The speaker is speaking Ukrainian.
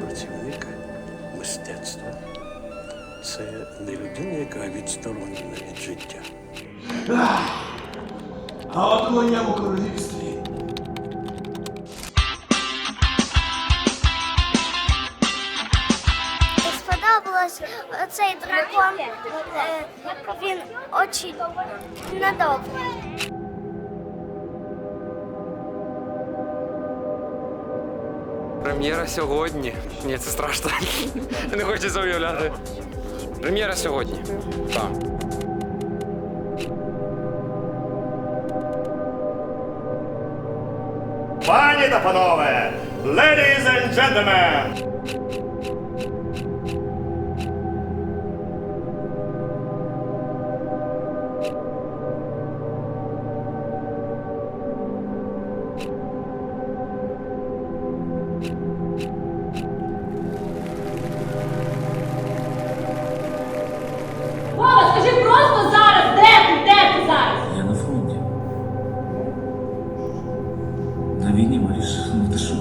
Працівник мистецтва це не людина, яка відсторонена від життя. А от у моєму королівстві Сподобалось оцей дракон. е, Він очень недобрий. Прем'єра сьогодні. Ні, це страшно. Не це уявляти. Прем'єра сьогодні. Так. Пані та панове, ladies and gentlemen! Просто зараз, де ти, де ти зараз? Я на фронті. На війні Маріш, ну ти що?